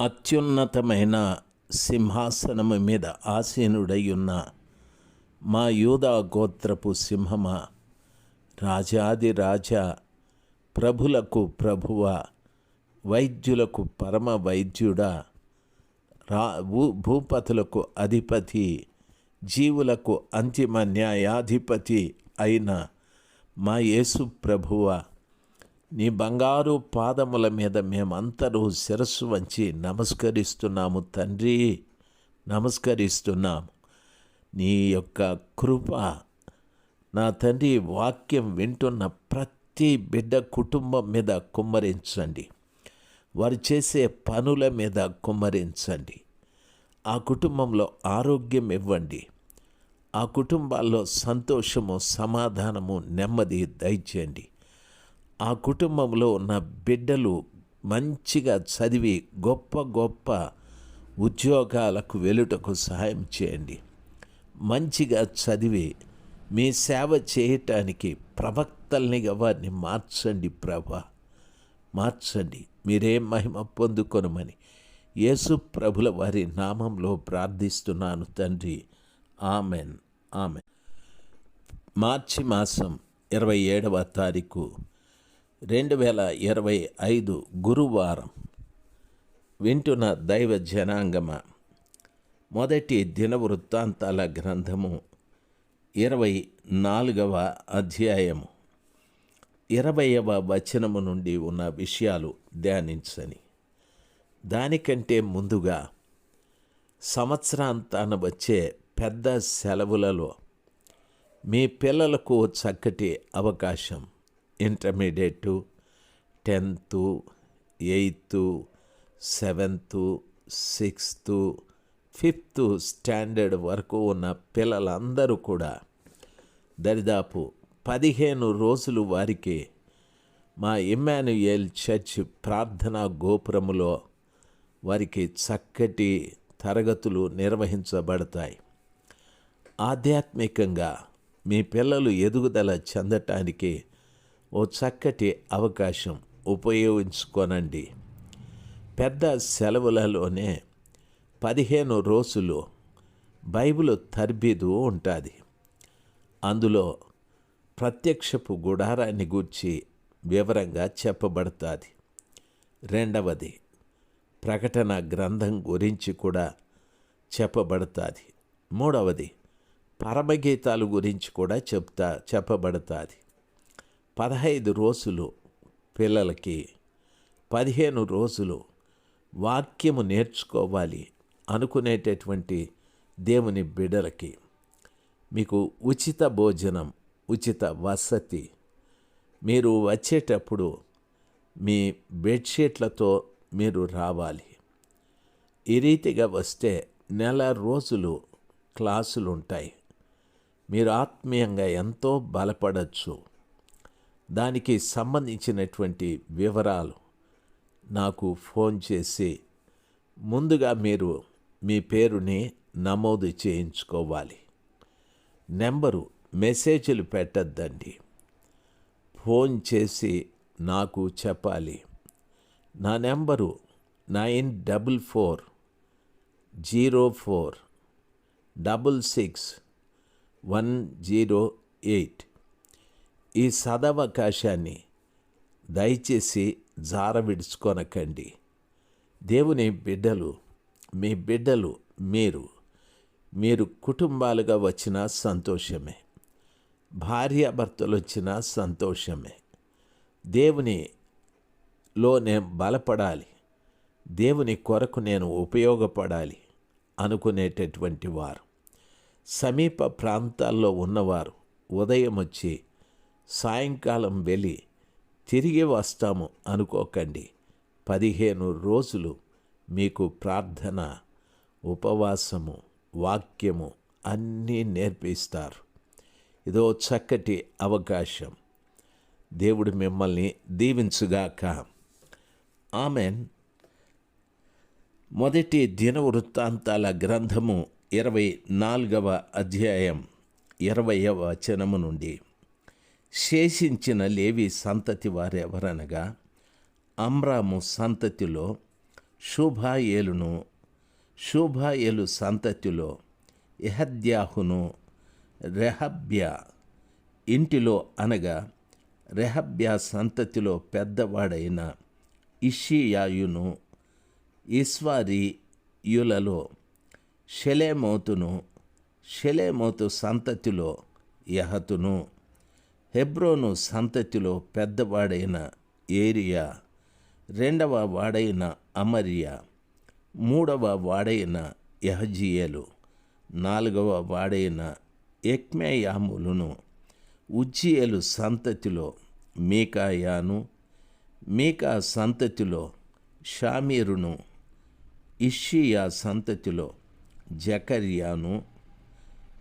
అత్యున్నతమైన సింహాసనము మీద ఆసీనుడై ఉన్న మా యూదా గోత్రపు సింహమా రాజాది రాజా ప్రభులకు ప్రభువ వైద్యులకు పరమ వైద్యుడా రా భూ భూపతులకు అధిపతి జీవులకు అంతిమ న్యాయాధిపతి అయిన మా యేసు ప్రభువ. నీ బంగారు పాదముల మీద మేమంతరూ శిరస్సు వంచి నమస్కరిస్తున్నాము తండ్రి. నమస్కరిస్తున్నాము. నీ యొక్క కృప నా తండ్రి వాక్యం వింటున్న ప్రతి బిడ్డ కుటుంబం మీద కుమ్మరించండి. వారు చేసే పనుల మీద కుమ్మరించండి. ఆ కుటుంబంలో ఆరోగ్యం ఇవ్వండి. ఆ కుటుంబాల్లో సంతోషము సమాధానము నెమ్మది దయచేయండి. ఆ కుటుంబంలో ఉన్న బిడ్డలు మంచిగా చదివి గొప్ప గొప్ప ఉద్యోగాలకు వెలుటకు సహాయం చేయండి. మంచిగా చదివి మీ సేవ చేయటానికి ప్రవక్తల్నిగా వారిని మార్చండి ప్రభా. మార్చండి. మీరే మహిమ పొందుకొనమని యేసు ప్రభుల వారి నామంలో ప్రార్థిస్తున్నాను తండ్రి. ఆమెన్. ఆమెన్. మార్చి మాసం ఇరవై ఏడవ తారీఖు రెండు వేల ఇరవై ఐదు గురువారం వింటున్న దైవ జనాంగమ మొదటి దినవృత్తాంతాల గ్రంథము ఇరవై నాలుగవ అధ్యాయము. ఇరవయవ వచనము నుండి ఉన్న విషయాలు ధ్యానించని. దానికంటే ముందుగా సంవత్సరాంతాన వచ్చే పెద్ద సెలవులలో మీ పిల్లలకు చక్కటి అవకాశం. Intermediate tenth eighth seventh sixth fifth standard వరకు ఉన్న పిల్లలందరూ కూడా దరిదాపు పదిహేను రోజులు వారికి మా ఇమ్మాన్యుయేల్ చర్చ్ ప్రార్థనా గోపురములో వారికి చక్కటి తరగతులు నిర్వహించబడతాయి. ఆధ్యాత్మికంగా మీ పిల్లలు ఎదుగుదల చెందటానికి ఓ చక్కటి అవకాశం ఉపయోగించుకోనండి. పెద్ద సెలవులలోనే పదిహేను రోజులు బైబిల్ తర్బీదు ఉంటుంది. అందులో ప్రత్యక్షపు గుడారాన్ని గూర్చి వివరంగా చెప్పబడుతుంది. రెండవది ప్రకటన గ్రంథం గురించి కూడా చెప్పబడుతుంది. మూడవది పరమగీతాలు గురించి కూడా చెప్తా చెప్పబడుతుంది. పదహైదు రోజులు పిల్లలకి పదిహేను రోజులు వాక్యము నేర్చుకోవాలి అనుకునేటటువంటి దేవుని బిడలకి మీకు ఉచిత భోజనం ఉచిత వసతి. మీరు వచ్చేటప్పుడు మీ బెడ్షీట్లతో మీరు రావాలి. ఈ రీతిగా వస్తే నెల రోజులు క్లాసులు ఉంటాయి మీరు ఆత్మీయంగా ఎంతో బలపడచ్చు. దానికి సంబంధించినటువంటి వివరాలు నాకు ఫోన్ చేసి ముందుగా మీరు మీ పేరుని నమోదు చేయించుకోవాలి. నెంబరు మెసేజ్లు పెట్టద్దండి. ఫోన్ చేసి నాకు చెప్పాలి. నా number nine double four zero four double six one zero eight. ఈ సదవకాశాన్ని దయచేసి జార విడుచుకొనకండి. దేవుని బిడ్డలు మీ బిడ్డలు మీరు మీరు కుటుంబాలుగా వచ్చిన సంతోషమే. భార్యాభర్తలు వచ్చిన సంతోషమే. దేవునిలో నేను బలపడాలి. దేవుని కొరకు నేను ఉపయోగపడాలి అనుకునేటటువంటి వారు. సమీప ప్రాంతాల్లో ఉన్నవారు ఉదయం వచ్చి సాయంకాలం వెళ్ళి తిరిగి వస్తాము అనుకోకండి. పదిహేను రోజులు మీకు ప్రార్థన ఉపవాసము వాక్యము అన్నీ నేర్పిస్తారు. ఇదో చక్కటి అవకాశం. దేవుడు మిమ్మల్ని దీవించుగాక. ఆమెన్. మొదటి దినవృత్తాంతాల గ్రంథము ఇరవై నాలుగవ అధ్యాయం ఇరవయవ వచనము నుండి శేషించిన లేవి సంతతి వారెవరనగా అమ్రాము సంతతిలో శుభాయేలును షూభాయేలు సంతతిలో ఎహద్యాహును రెహబ్యా ఇంటిలో అనగా రెహబ్యా సంతతిలో పెద్దవాడైన ఇషియాయును ఇస్వారియులలో షెలేమోతును షెలేమోతు సంతతిలో యహతును. హెబ్రోను సంతతిలో పెద్దవాడైన ఏరియా రెండవ వాడైన అమర్య మూడవ వాడైన యహజియేలు నాలుగవ వాడైన ఎక్మేయాములను ఉజ్జియేలు సంతతిలో మీకాయాను మీకా సంతతిలో షామీరును ఇషియా సంతతిలో జకర్యాను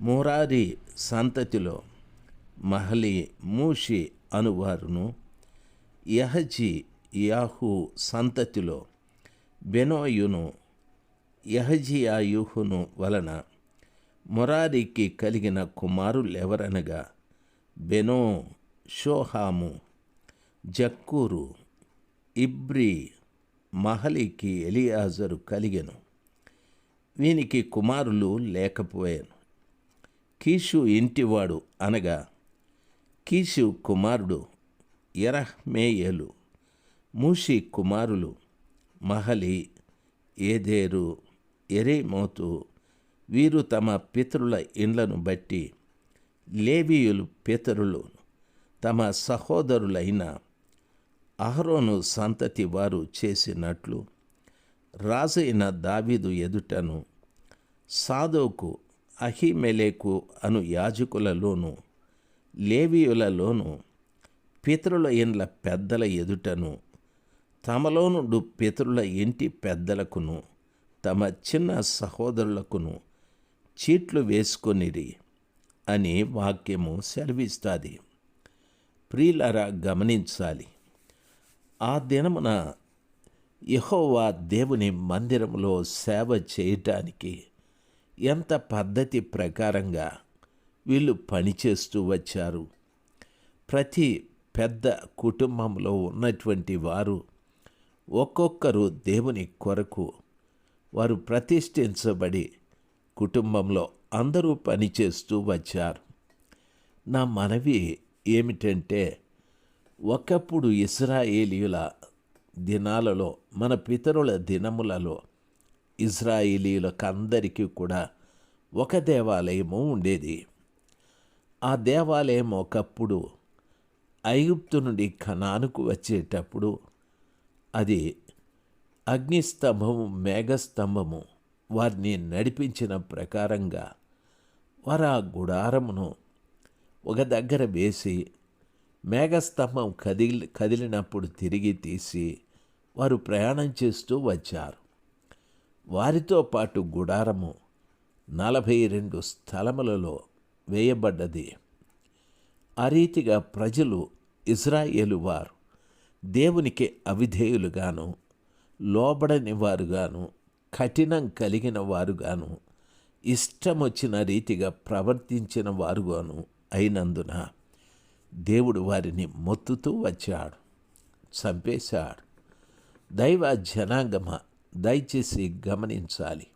మురారి సంతతిలో మహలి మూషి అనువారును. యహజి యాహు సంతతిలో బెనోయును యహజియాయుహును వలన మొరారికి కలిగిన కుమారులెవరనగా బెనో షోహాము జక్కూరు ఇబ్రి మహలికి ఎలియాజరు కలిగెను. వీనికి కుమారులు లేకపోయాను. కీషు ఇంటివాడు అనగా కీషు కుమారుడు ఎరహ్మేయలు మూషి కుమారులు మహలి ఏదేరు ఎరేమోతు వీరు తమ పితరుల ఇండ్లను బట్టి లేవీయులు పితరులు తమ సహోదరులైన అహరోను సంతతి వారు చేసినట్లు రాజైన దావీదు ఎదుటను సాదోకు అహిమెలేకు అను యాజకులలోనూ లేవీయులలోను పితరుల ఇండ్ల పెద్దల ఎదుటను తమలోనుండు పితరుల ఇంటి పెద్దలకును తమ చిన్న సహోదరులకును చీట్లు వేసుకొనిరి అని వాక్యము సెలవిస్తుంది. ప్రియులరా గమనించాలి. ఆ దినమున యహోవా దేవుని మందిరంలో సేవ చేయటానికి ఎంత పద్ధతి ప్రకారంగా వీళ్ళు పనిచేస్తూ వచ్చారు. ప్రతి పెద్ద కుటుంబంలో ఉన్నటువంటి వారు ఒక్కొక్కరు దేవుని కొరకు వారు ప్రతిష్ఠించబడి కుటుంబంలో అందరూ పనిచేస్తూ వచ్చారు. నా మనవి ఏమిటంటే ఒకప్పుడు ఇస్రాయేలీయుల దినాలలో మన పితరుల దినములలో ఇజ్రాయేలీయులకు అందరికీ కూడా ఒక దేవాలయము ఉండేది. ఆ దేవాలయం ఒకప్పుడు ఐగుప్తు నుండి కనానుకు వచ్చేటప్పుడు అది అగ్నిస్తంభము మేఘస్తంభము వారిని నడిపించిన ప్రకారంగా వారు ఆ గుడారమును ఒక దగ్గర వేసి మేఘస్తంభం కదిలి కదిలినప్పుడు తిరిగి తీసి వారు ప్రయాణం చేస్తూ వచ్చారు. వారితో పాటు గుడారము నలభై రెండు స్థలములలో వేయబడ్డది. ఆ రీతిగా ప్రజలు ఇజ్రాయేలు వారు దేవునికి అవిధేయులుగాను లోబడని వారుగాను కఠినం కలిగిన వారుగాను ఇష్టమొచ్చిన రీతిగా ప్రవర్తించిన వారుగాను అయినందున దేవుడు వారిని మొత్తుతూ వచ్చాడు చంపేశాడు. దైవ జనాంగమ దయచేసి గమనించాలి.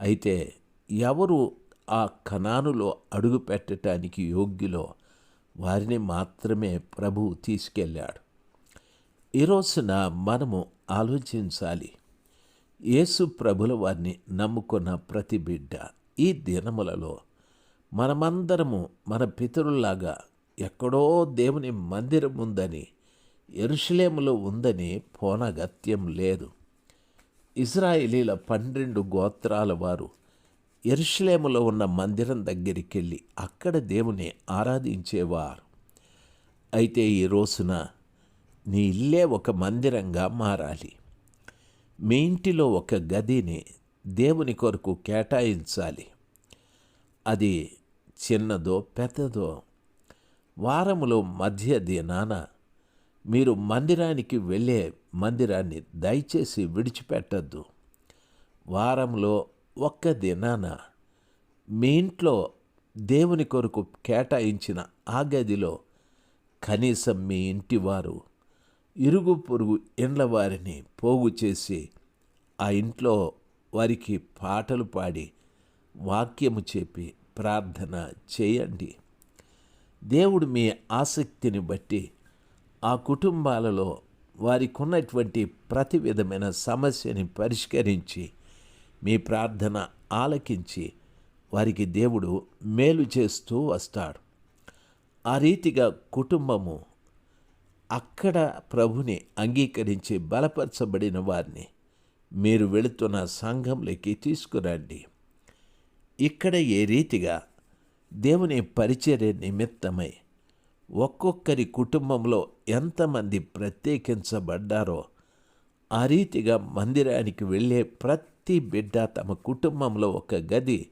అయితే ఎవరు ఆ కణానులో అడుగు పెట్టడానికి యోగ్యులో వారిని మాత్రమే ప్రభువు తీసుకెళ్ళాడు. ఈ రోజున మనము ఆలోచించాలి యేసు ప్రభుల వారిని నమ్ముకున్న ప్రతి బిడ్డ ఈ దినములలో మనమందరము మన పితరుల్లాగా ఎక్కడో దేవుని మందిరం ఉందని ఎరుషులేములో ఉందని పోనగత్యం లేదు. ఇజ్రాయిలీల పన్నెండు గోత్రాల వారు ఎరుషలేములో ఉన్న మందిరం దగ్గరికి వెళ్ళి అక్కడ దేవుని ఆరాధించేవారు. అయితే ఈ రోజున నీ ఇల్లే ఒక మందిరంగా మారాలి. మీ ఇంటిలో ఒక గదిని దేవుని కొరకు కేటాయించాలి. అది చిన్నదో పెద్దదో. వారములో మధ్య దినాన మీరు మందిరానికి వెళ్ళే మందిరాన్ని దయచేసి విడిచిపెట్టద్దు. వారంలో ఒక్క దినాన మీ ఇంట్లో దేవుని కొరకు కేటాయించిన ఆ గదిలో కనీసం మీ ఇంటి వారు ఇరుగు పొరుగు ఇండ్ల వారిని పోగు చేసి ఆ ఇంట్లో వారికి పాటలు పాడి వాక్యము చెప్పి ప్రార్థన చేయండి. దేవుడు మీ ఆసక్తిని బట్టి ఆ కుటుంబాలలో వారికి ఉన్నటువంటి ప్రతి విధమైన సమస్యని పరిష్కరించి మీ ప్రార్థన ఆలకించి వారికి దేవుడు మేలు చేస్తూ వస్తాడు. ఆ రీతిగా కుటుంబము అక్కడ ప్రభుని అంగీకరించి బలపరచబడిన వారిని మీరు వెళుతున్న సంఘంలోకి తీసుకురండి. ఇక్కడ ఏ రీతిగా దేవుని పరిచర్య నిమిత్తమై ఒక్కొక్కరి కుటుంబంలో ఎంతమంది ప్రత్యేకించబడ్డారో ఆ రీతిగా మందిరానికి వెళ్ళే ప్రతి ప్రతి బిడ్డ తమ కుటుంబంలో ఒక గది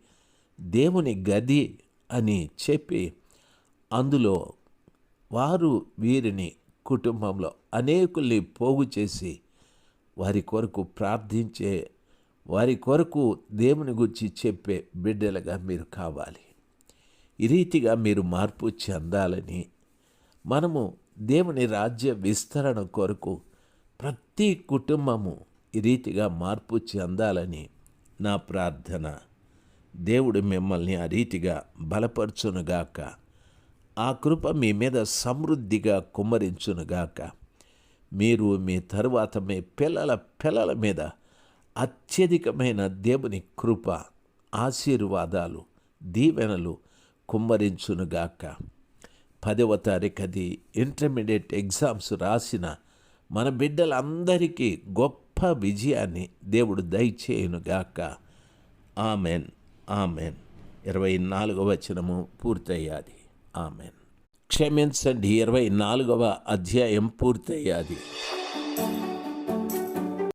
దేవుని గది అని చెప్పి అందులో వారు వీరిని కుటుంబంలో అనేకుల్ని పోగు చేసి వారి కొరకు ప్రార్థించే వారి కొరకు దేవుని గురించి చెప్పే బిడ్డలుగా మీరు కావాలి. ఈ రీతిగా మీరు మార్పు చెందాలని మనము దేవుని రాజ్య విస్తరణ కొరకు ప్రతి కుటుంబము రీతిగా మార్పు చెందాలని నా ప్రార్థన. దేవుడు మిమ్మల్ని ఆ రీతిగా బలపరచునుగాక. ఆ కృప మీ మీద సమృద్ధిగా కుమ్మరించునుగాక. మీరు మీ తరువాత మీ పిల్లల పిల్లల మీద అత్యధికమైన దేవుని కృప ఆశీర్వాదాలు దీవెనలు కుమ్మరించునుగాక. పదవ తారీఖు అది ఇంటర్మీడియట్ ఎగ్జామ్స్ రాసిన మన బిడ్డలందరికీ గొప్ప గొప్ప విజయాన్ని దేవుడు దయచేయునుగాక. ఆమెన్. ఆమెన్. ఇరవై నాలుగవ వచనము పూర్తయ్యాది. ఆమెన్. క్షమించండి ఇరవై నాలుగవ అధ్యాయం పూర్తయ్యాది.